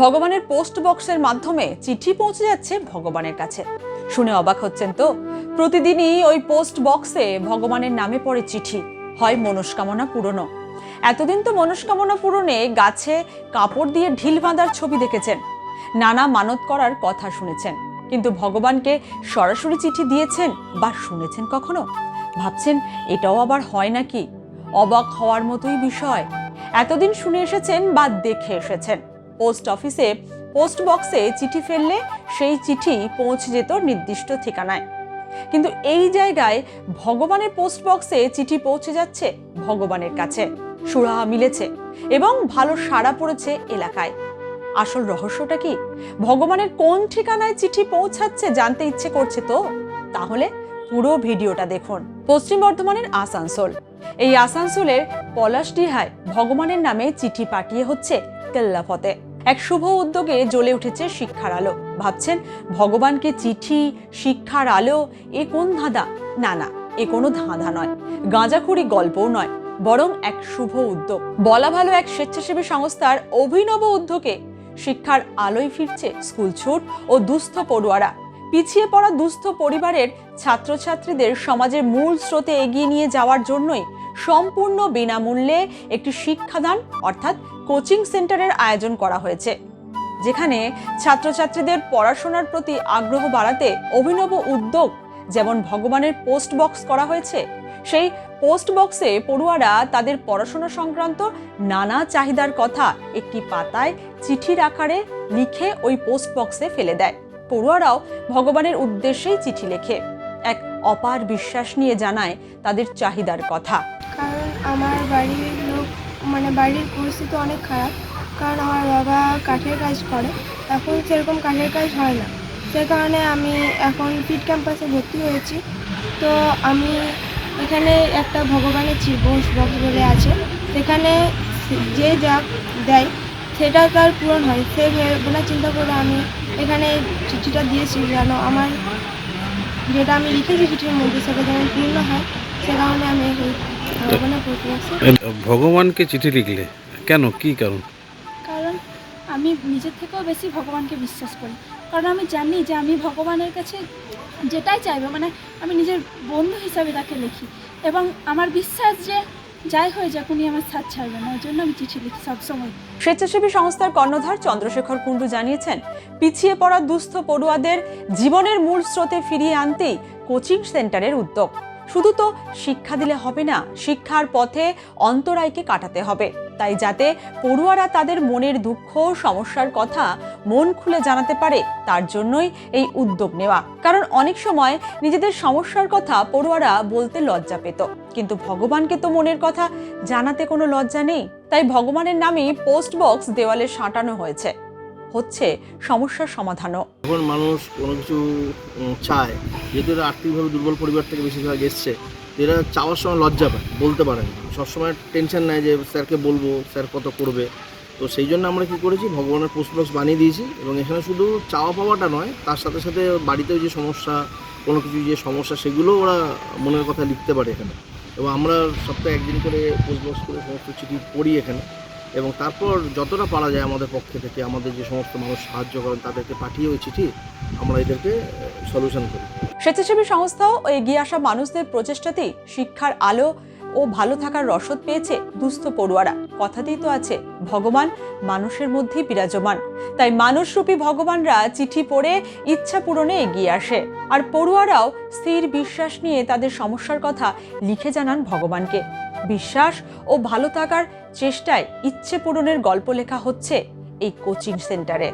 ভগবানের পোস্ট বক্সের মাধ্যমে চিঠি পৌঁছে যাচ্ছে ভগবানের কাছে। শুনে অবাক হচ্ছেন তো, প্রতিদিনই ওই পোস্ট বক্সে ভগবানের নামে পড়ে চিঠি, হয় মনস্কামনা পূরণ এতদিন তো মনস্কামনা পূরণে গাছে কাপড় দিয়ে ঢিল বাঁধার ছবি দেখেছেন, নানা মানত করার কথা শুনেছেন। কিন্তু ভগবানকে সরাসরি চিঠি দিয়েছেন বা শুনেছেন কখনো? ভাবছেন এটাও আবার হয় নাকি? অবাক হওয়ার মতোই বিষয়। এতদিন শুনে এসেছেন বা দেখে এসেছেন। পোস্ট অফিসে, পোস্ট বক্সে চিঠি ফেললে সেই চিঠি পৌঁছে যেত নির্দিষ্ট ঠিকানায়। কিন্তু এই জায়গায় ভগবানের পোস্ট বক্সে চিঠি পৌঁছে যাচ্ছে ভগবানের কাছে। সুরাহা মিলেছে এবং ভালো সাড়া পড়েছে এলাকায়। আসল রহস্যটা কি? ভগবানের কোন ঠিকানায় চিঠি পৌঁছাচ্ছে জানতে ইচ্ছে করছে তো? তাহলে পুরো ভিডিওটা দেখুন। পশ্চিম বর্ধমানের আসানসোল। এই আসানসোলের পলাশডিহায় ভগবানের নামে চিঠি পাঠিয়ে হচ্ছে কেল্লাফতে। এক শুভ উদ্যোগে জ্বলে উঠেছে শিক্ষার আলো। ভাবছেন, ভগবানকে চিঠি, শিক্ষার আলো, এ কোন ধাঁধা? না না, এ কোনো ধাঁধা নয়। গাঁজাখুরি গল্পও নয়, বরং এক শুভ উদ্যোগ। বলা ভালো এক স্বেচ্ছাসেবী সংস্থার অভিনব উদ্যোগে শিক্ষার আলোয় ফিরছে স্কুল ছুট ও দুস্থ পড়ুয়ারা। পিছিয়ে পড়া দুস্থ পরিবারের ছাত্রছাত্রীদের সমাজের মূল স্রোতে এগিয়ে নিয়ে যাওয়ার জন্যই সম্পূর্ণ বিনামূল্যে একটি শিক্ষাদান, অর্থাৎ কোচিং সেন্টারের আয়োজন করা হয়েছে, যেখানে ছাত্রছাত্রীদের পড়াশোনার প্রতি আগ্রহ বাড়াতে অভিনব উদ্যোগ, যেমন ভগবানের পোস্ট বক্স করা হয়েছে। সেই পোস্ট বক্সে পড়ুয়ারা তাদের পড়াশোনা সংক্রান্ত নানা চাহিদার কথা একটি পাতায় চিঠির আকারে লিখে ওই পোস্ট বক্সে ফেলে দেয়। পড়ুয়ারাও ভগবানের উদ্দেশ্যেই চিঠি লেখে। এক অপার বিশ্বাস নিয়ে জানায় তাদের চাহিদার কথা। কারণ আমার বাড়ির লোক মানে বাড়ির পরিস্থিতি অনেক খারাপ। কারণ আমার বাবা কাঠের কাজ করে, এখন সেরকম কাঠের কাজ হয় না। সে কারণে আমি এখন ফিট ক্যাম্পাসে ভর্তি হয়েছি। তো আমি এখানে একটা ভগবানের চিবোস বক্স বলে আছে। সেখানে যে যা দেয় সেটা তার পূরণ হয় সে ভেবে চিন্তা করে আমি এখানে চিঠিটা দিয়েছি যেন আমার যেটা আমি লিখেছি চিঠির মধ্যে সেটা যেন পূর্ণ হয় সে কারণে আমি এই ভগবানের প্রতি ভগবানকে চিঠি লিখলে? কেন? কি কারণ? কারণ আমি নিজের থেকেও বেশি ভগবানকে বিশ্বাস করি। কারণ আমি জানি যে আমি ভগবানের কাছে যেটাই চাইব মানে আমি নিজের বন্ধু হিসাবে তাকে লিখি। এবং আমার বিশ্বাস যে যাই হয়ে যাক, উনি আমার সাথ ছাড়বে না ওই জন্য আমি চিঠি লিখি সবসময়। স্বেচ্ছাসেবী সংস্থার কর্ণধার চন্দ্রশেখর কুণ্ডু জানিয়েছেন, পিছিয়ে পড়া দুস্থ পড়ুয়াদের জীবনের মূল স্রোতে ফিরিয়ে আনতেই কোচিং সেন্টারের উদ্যোগ। শুধু তো শিক্ষা দিলে হবে না, শিক্ষার পথে অন্তরায়কে কাটাতে হবে। তাই যাতে পড়ুয়ারা তাদের মনের দুঃখ সমস্যার কথা মন খুলে জানাতে পারে, তার জন্যই এই উদ্যোগ নেওয়া। কারণ অনেক সময় নিজেদের সমস্যার কথা পড়ুয়ারা বলতে লজ্জা পেত। কিন্তু ভগবানকে তো মনের কথা জানাতে কোনো লজ্জা নেই। তাই ভগবানের নামেই পোস্ট বক্স দেওয়ালে সাঁটানো হয়েছে। হচ্ছে সমস্যার সমাধানও। যখন মানুষ কোনো কিছু চায়, যেহেতু আর্থিকভাবে দুর্বল পরিবার থেকে বেশিরভাগ এসছে, এরা চাওয়ার সময় লজ্জা পায়, বলতে পারে না। সবসময় টেনশন নেয় যে স্যারকে বলব, স্যার কত করবে। তো সেই জন্য আমরা কী করেছি, ভগবানের পোস্ট বক্স বানিয়ে দিয়েছি এবং এখানে শুধু চাওয়া পাওয়াটা নয়, তার সাথে সাথে বাড়িতেও যে সমস্যা, কোনো কিছু যে সমস্যা, সেগুলো ওরা মনের কথা লিখতে পারে এখানে। এবং আমরা সপ্তাহে একদিন করে পোস্ট বক্স করে সমস্ত চিঠি পড়ি এখানে। এবং তারপর যতটা পারা যায় আমাদের পক্ষে থেকে, আমাদের যে সমস্ত মানুষ সাহায্য করেন, তাদেরকে পাঠিয়ে ওই চিঠি আমরা এদেরকে সলিউশন করি। স্বেচ্ছাসেবী সংস্থাও এগিয়ে আসা মানুষদের প্রচেষ্টাতেই শিক্ষার আলো ও ভালো থাকার রসদ পেয়েছে দুস্থ পড়ুয়ারা। কথাতেই তো আছে, ভগবান মানুষের মধ্যেই বিরাজমান। তাই মানুষরূপী ভগবানরা চিঠি পড়ে ইচ্ছা পূরণে এগিয়ে আসে। আর পড়ুয়ারাও স্থির বিশ্বাস নিয়ে তাদের সমস্যার কথা লিখে জানান ভগবানকে। বিশ্বাস ও ভালো থাকার চেষ্টায় ইচ্ছে পূরণের গল্প লেখা হচ্ছে এই কোচিং সেন্টারে।